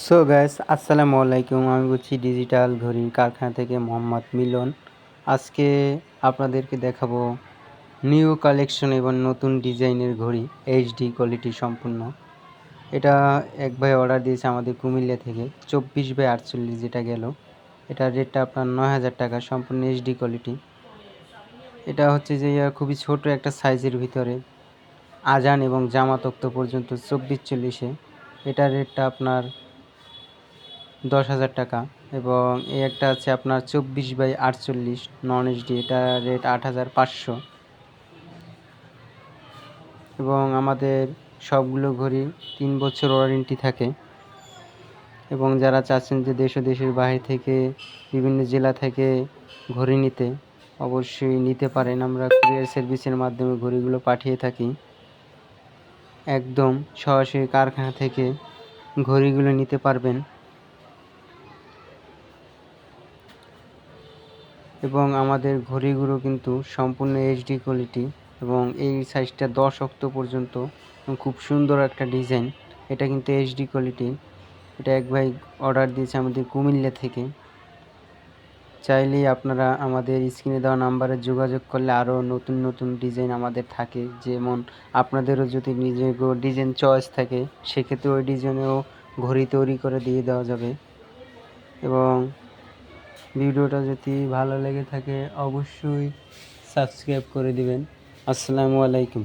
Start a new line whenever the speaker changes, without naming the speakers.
So gas আসসালামু আলাইকুম আমি বলছি ডিজিটাল ঘড়ির কারখানা থেকে মোহাম্মদ মিলন। আজকে আপনাদেরকে দেখাবো নিউ কালেকশন এবং নতুন ডিজাইনের ঘড়ি এইচডি কোয়ালিটি সম্পূর্ণ। এটা এক ভাই অর্ডার দিয়েছে আমাদের কুমিল্লা থেকে, চব্বিশ বাই আটচল্লিশ যেটা গেল। এটা রেটটা আপনার নয় হাজার টাকা, সম্পূর্ণ এইচডি কোয়ালিটি এটা হচ্ছে যে খুবই ছোট একটা সাইজের ভিতরে, আজান এবং জামা তক্ত পর্যন্ত চব্বিশ চল্লিশে। এটা রেটটা আপনার দশ হাজার টাকা এবং এই একটা আছে আপনার চব্বিশ বাই আটচল্লিশ নন এইচডি এটা রেট আট হাজার পাঁচশো। এবং আমাদের সবগুলো ঘড়ি তিন বছর ওয়ারেন্টি থাকে। এবং যারা চাচ্ছেন যে দেশ ও দেশের বাইরে থেকে, বিভিন্ন জেলা থেকে ঘড়ি নিতে, অবশ্যই নিতে পারেন। আমরা কুরিয়ার সার্ভিসের মাধ্যমে ঘড়িগুলো পাঠিয়ে থাকি। একদম সরাসরি কারখানা থেকে ঘড়িগুলো নিতে পারবেন। এবং আমাদের ঘড়িগুলো কিন্তু সম্পূর্ণ এইচডি কোয়ালিটি এবং এই সাইজটা দশ অক্ট পর্যন্ত খুব সুন্দর একটা ডিজাইন এটা কিন্তু এইচডি কোয়ালিটি এটা এক ভাই অর্ডার দিয়েছে আমাদের কুমিল্লা থেকে। চাইলেই আপনারা আমাদের স্ক্রিনে দেওয়া নাম্বারে যোগাযোগ করলে আরও নতুন নতুন ডিজাইন আমাদের থাকে। যেমন আপনাদেরও যদি নিজে ডিজাইন চয়েস থাকে, সেক্ষেত্রে ওই ডিজাইনেও ঘড়ি তৈরি করে দিয়ে দেওয়া যাবে। এবং ভিডিওটা যদি ভালো লেগে থাকে অবশ্যই সাবস্ক্রাইব করে দিবেন। আসসালামু আলাইকুম।